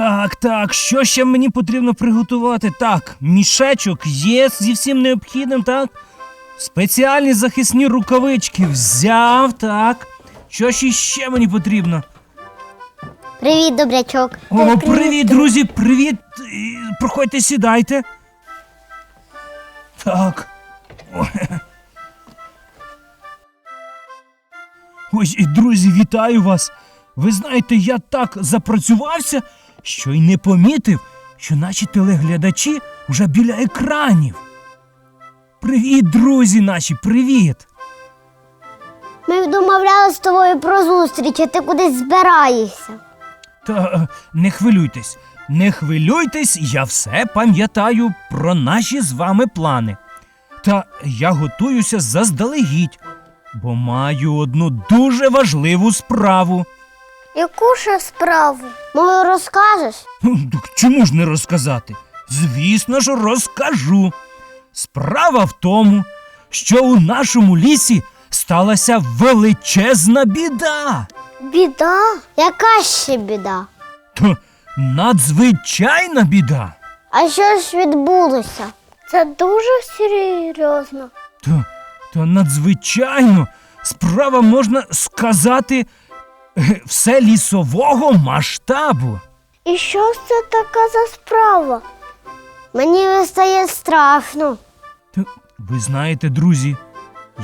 Так, так, що ще мені потрібно приготувати? Так, мішечок є зі всім необхідним, так? Спеціальні захисні рукавички взяв, так. Що ж іще мені потрібно? Привіт, добрячок. О, привіт, друзі, привіт. Проходьте, сідайте. Так. Ось, і, друзі, вітаю вас. Ви знаєте, я так запрацювався, що й не помітив, що наші телеглядачі вже біля екранів. Привіт, друзі наші, привіт! Ми домовлялися з тобою про зустріч, а ти кудись збираєшся. Та е, не хвилюйтесь, не хвилюйтесь, я все пам'ятаю про наші з вами плани. Та я готуюся заздалегідь, бо маю одну дуже важливу справу. Яку ще справу? Може, розкажеш? Ну, так чому ж не розказати? Звісно ж, розкажу. Справа в тому, що у нашому лісі сталася величезна біда. Біда? Яка ще біда? Та надзвичайна біда. А що ж відбулося? Це дуже серйозно. Та, та надзвичайно справа можна сказати все лісового масштабу. І що ж це така за справа? Мені стає страшно. Та, ви знаєте, друзі,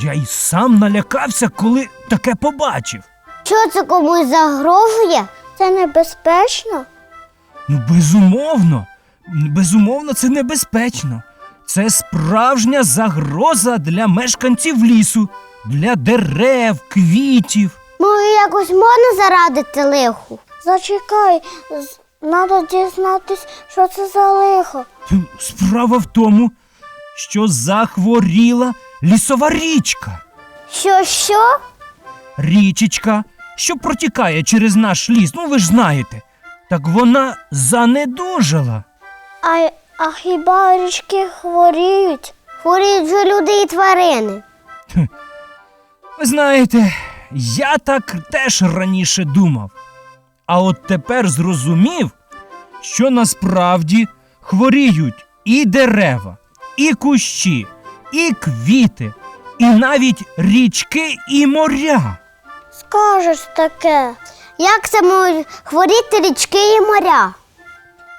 я й сам налякався, коли таке побачив. Що це комусь загрожує? Це небезпечно. Ну, безумовно, безумовно, це небезпечно. Це справжня загроза для мешканців лісу, для дерев, квітів. Може, якось можна зарадити лиху? Зачекай, треба дізнатись, що це за лихо. Справа в тому, що захворіла лісова річка. Що, що? Річечка, що протікає через наш ліс, ну ви ж знаєте. Так вона занедужала. А, а хіба річки хворіють? Хворіють же люди і тварини. Ви знаєте, я так теж раніше думав. А от тепер зрозумів, що насправді хворіють і дерева, і кущі, і квіти, і навіть річки і моря. Скажеш таке. Як це можуть хворіти річки і моря?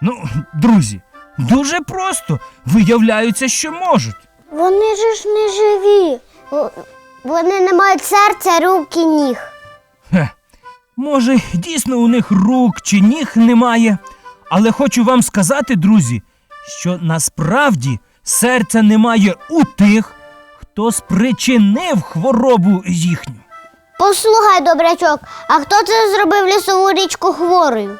Ну, друзі, дуже просто виявляється, що можуть. Вони же ж не живі. Вони не мають серця, рук і ніг. Хе, може, дійсно у них рук чи ніг немає, але хочу вам сказати, друзі, що насправді серця немає у тих, хто спричинив хворобу їхню. Послухай, добрячок, а хто це зробив лісову річку хворою?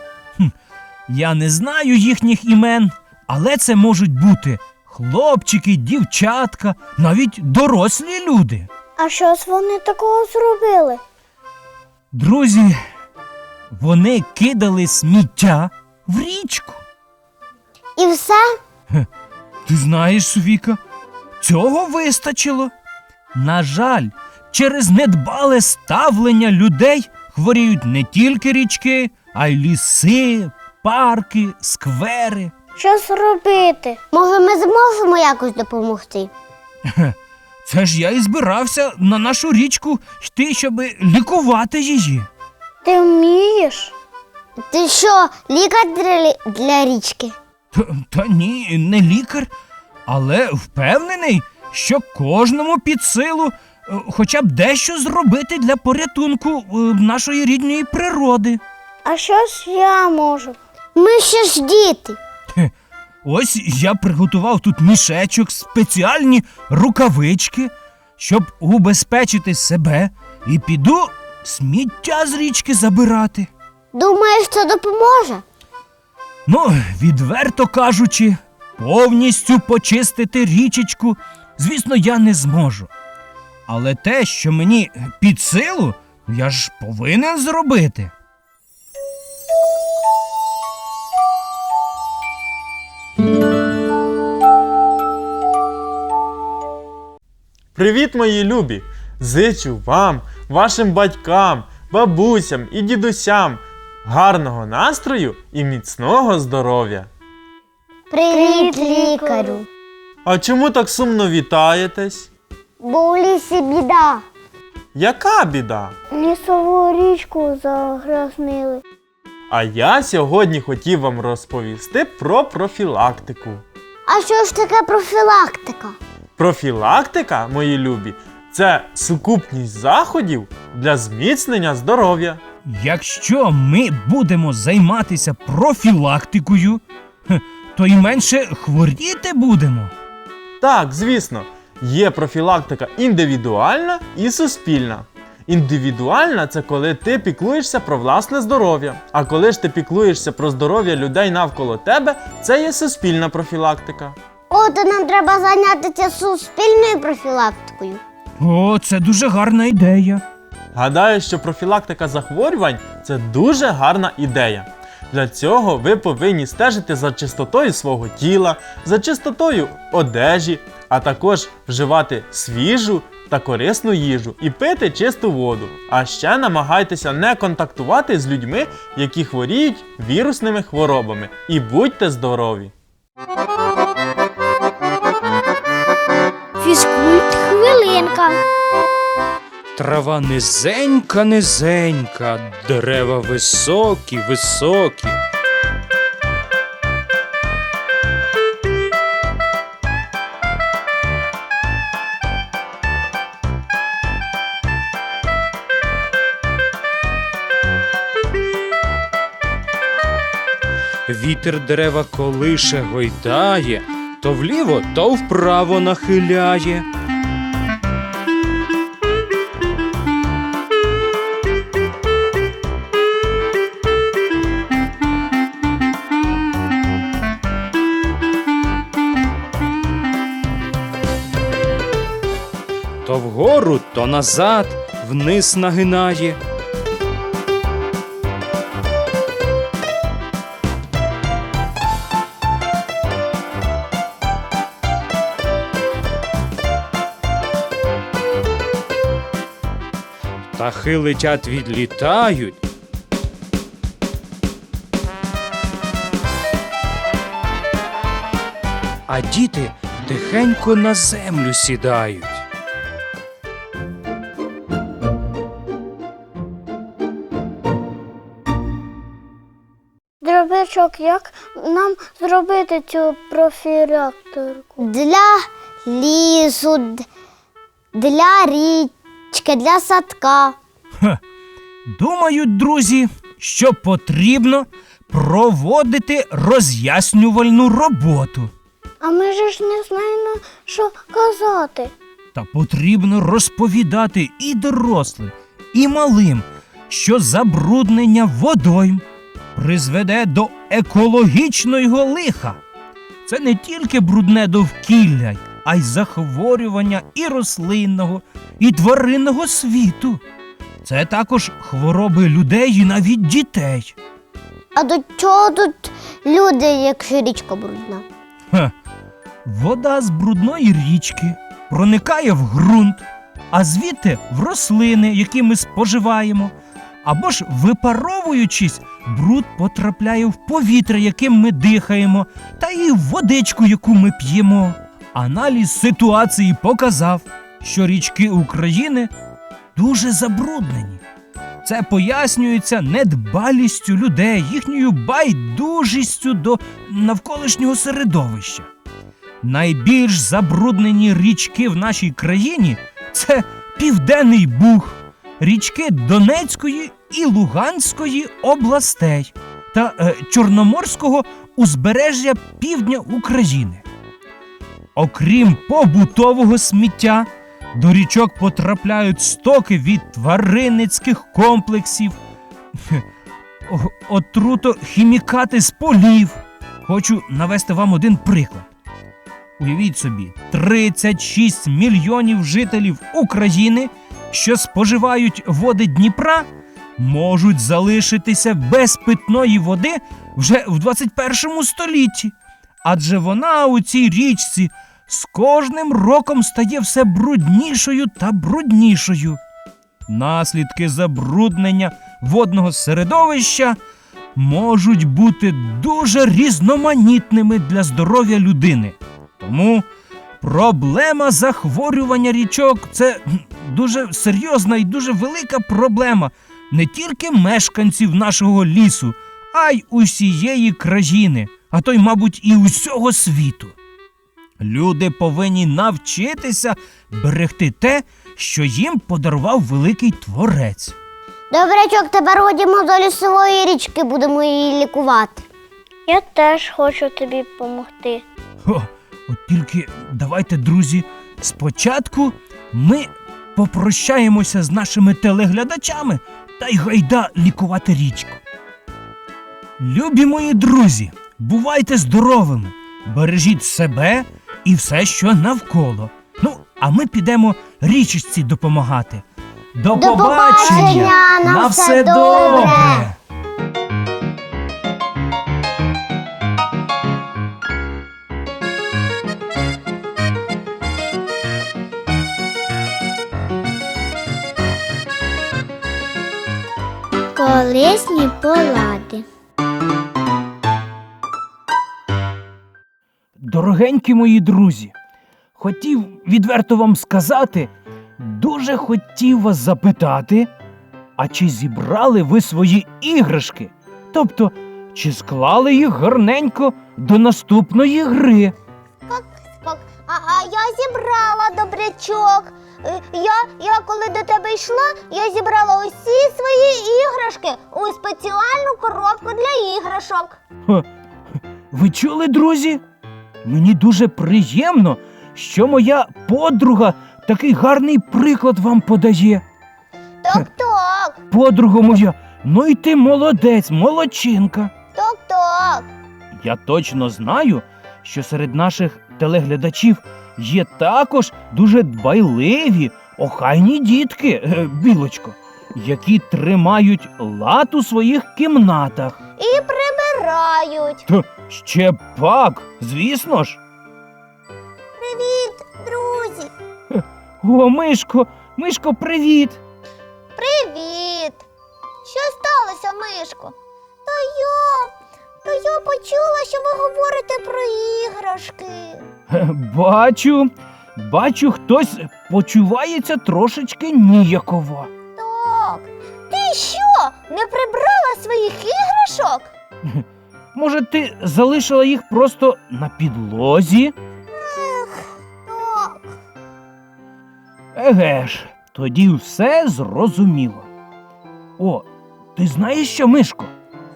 Я не знаю їхніх імен, але це можуть бути хлопчики, дівчатка, навіть дорослі люди. А що ж вони такого зробили? Друзі, вони кидали сміття в річку. І все? Ти знаєш, Софіка, цього вистачило. На жаль, через недбале ставлення людей хворіють не тільки річки, а й ліси, парки, сквери. Що зробити? Може, ми зможемо якось допомогти? Хе, Це ж я і збирався на нашу річку йти, щоб лікувати її. Ти вмієш? Ти що, лікар для, для річки? Та, та ні, не лікар, але впевнений, що кожному під силу е, хоча б дещо зробити для порятунку е, нашої рідної природи. А що ж я можу? Ми ще ж діти. Ось я приготував тут мішечок, спеціальні рукавички, щоб убезпечити себе і піду сміття з річки забирати. Думаєш, це допоможе? Ну, відверто кажучи, повністю почистити річечку, звісно, я не зможу. Але те, що мені під силу, я ж повинен зробити. Привіт, мої любі! Зичу вам, вашим батькам, бабусям і дідусям гарного настрою і міцного здоров'я. Привіт, лікарю. А чому так сумно вітаєтесь? Бо у лісі біда. Яка біда? Лісову річку загрязнили. А я сьогодні хотів вам розповісти про профілактику. А що ж таке профілактика? Профілактика, мої любі, це сукупність заходів для зміцнення здоров'я. Якщо ми будемо займатися профілактикою, то й менше хворіти будемо. Так, звісно, є профілактика індивідуальна і суспільна. Індивідуальна це коли ти піклуєшся про власне здоров'я. А коли ж ти піклуєшся про здоров'я людей навколо тебе, це є суспільна профілактика. От нам треба зайнятися суспільною профілактикою. О, це дуже гарна ідея. Гадаю, що профілактика захворювань це дуже гарна ідея. Для цього ви повинні стежити за чистотою свого тіла, за чистотою одежі, а також вживати свіжу та корисну їжу і пити чисту воду. А ще намагайтеся не контактувати з людьми, які хворіють вірусними хворобами. І будьте здорові! Фізкульт хвилинка. Трава низенька, низенька, дерева високі, високі. Вітер дерева колише гойдає, то вліво, то вправо нахиляє. То вгору, то назад, вниз нагинає. Птахи летять відлітають. А діти тихенько на землю сідають. Дробячок, як нам зробити цю профілактику? Для лісу, для річки, для садка. Думаю, друзі, що потрібно проводити роз'яснювальну роботу. А ми же ж не знаємо, що казати. Та потрібно розповідати і дорослим, і малим, що забруднення водойм призведе до екологічного лиха. Це не тільки брудне довкілля, а й захворювання і рослинного, і тваринного світу. Це також хвороби людей і навіть дітей. А до чого тут люди, якщо річка брудна? Ха. Вода з брудної річки проникає в ґрунт, а звідти в рослини, які ми споживаємо. Або ж випаровуючись, бруд потрапляє в повітря, яким ми дихаємо, та і в водичку, яку ми п'ємо. Аналіз ситуації показав, що річки України дуже забруднені. Це пояснюється недбалістю людей, їхньою байдужістю до навколишнього середовища. Найбільш забруднені річки в нашій країні це Південний Буг, річки Донецької і Луганської областей та е, Чорноморського узбережжя півдня України. Окрім побутового сміття, до річок потрапляють стоки від тваринницьких комплексів, о- отрутохімікати з полів. Хочу навести вам один приклад. Уявіть собі, 36 мільйонів жителів України, що споживають води Дніпра, можуть залишитися без питної води вже в 21 столітті. Адже вона у цій річці з кожним роком стає все бруднішою та бруднішою. Наслідки забруднення водного середовища можуть бути дуже різноманітними для здоров'я людини. Тому проблема захворювання річок це дуже серйозна і дуже велика проблема не тільки мешканців нашого лісу, а й усієї країни, а то й, мабуть, і усього світу. Люди повинні навчитися берегти те, що їм подарував великий творець. Добрячок, тепер ходімо до лісової річки, будемо її лікувати. Я теж хочу тобі допомогти. О, от тільки давайте, друзі, спочатку ми попрощаємося з нашими телеглядачами та й гайда лікувати річку. Любі мої друзі, бувайте здоровими, бережіть себе і все, що навколо. Ну, а ми підемо річечці допомагати. До, До побачення, на все добре. Колисні полади. Дорогенькі мої друзі, хотів відверто вам сказати, дуже хотів вас запитати, а чи зібрали ви свої іграшки? Тобто, чи склали їх гарненько до наступної гри? Спок. А, а я зібрала добрячок. Е, Я, я коли до тебе йшла, я зібрала усі свої іграшки у спеціальну коробку для іграшок. Ха, Ви чули, друзі? Мені дуже приємно, що моя подруга такий гарний приклад вам подає. Так, Подруга моя, ну і ти молодець, молодчинка. так. Я точно знаю, що серед наших телеглядачів є також дуже дбайливі, охайні дітки, е, білочко, які тримають лад у своїх кімнатах. І прибирають. Та ще пак, звісно ж. Привіт, друзі. О, Мишко, Мишко, привіт! Привіт. Що сталося, Мишко? Та я. Та я почула, що ви говорите про іграшки. Бачу, бачу, хтось почувається трошечки ніяково. Так. Ти що? Не прибрала своїх іграшок? Може, ти залишила їх просто на підлозі? Так. Еге ж, тоді все зрозуміло. О, ти знаєш що, Мишко?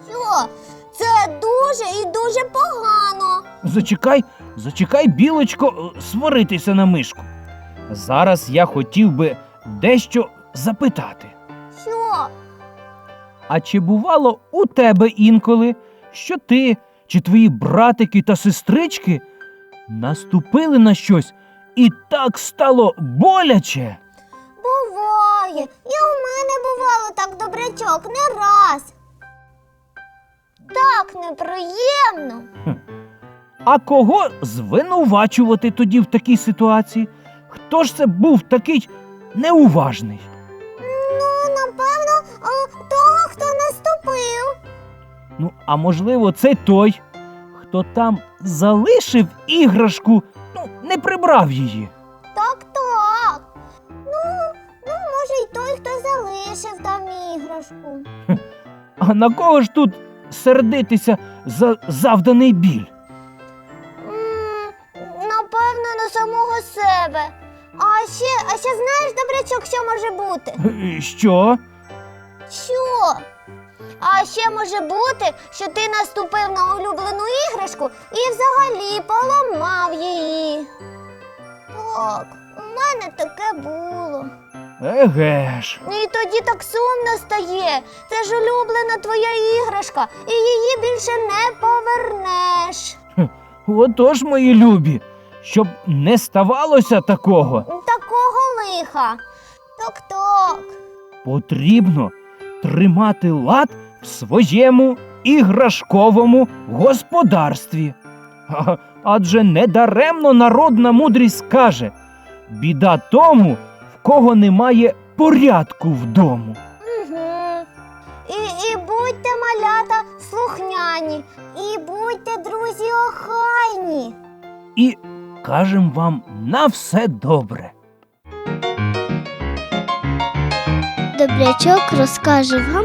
Що? Це дуже і дуже погано. Зачекай, зачекай, білочко, е, сваритися на мишку. Зараз я хотів би дещо запитати. Що? А чи бувало у тебе інколи, що ти чи твої братики та сестрички наступили на щось і так стало боляче? Буває. І у мене бувало так добрячок не раз. Так неприємно. А кого звинувачувати тоді в такій ситуації? Хто ж це був такий неуважний? Ну, напевно, того, хто наступив. Ну, а можливо, це той, хто там залишив іграшку, ну, не прибрав її. Так, так. Ну, ну, може, й той, хто залишив там іграшку. А на кого ж тут сердитися за завданий біль? М, Напевно, на самого себе. А ще, а ще знаєш, добрячок, що може бути? Е, Що? Що? А ще може бути, що ти наступив на улюблену іграшку і взагалі поламав її. Так, у мене таке було. Еге ж. І тоді так сумно стає. Це ж улюблена твоя іграшка, і її більше не повернеш. Отож, мої любі, щоб не ставалося такого, Такого лиха. Ток-ток. потрібно тримати лад своєму іграшковому господарстві. Адже недаремно народна мудрість каже: біда тому, в кого немає порядку вдому. Угу. І, і будьте малята слухняні, і будьте друзі охайні. І кажем вам на все добре. Добрячок розкаже вам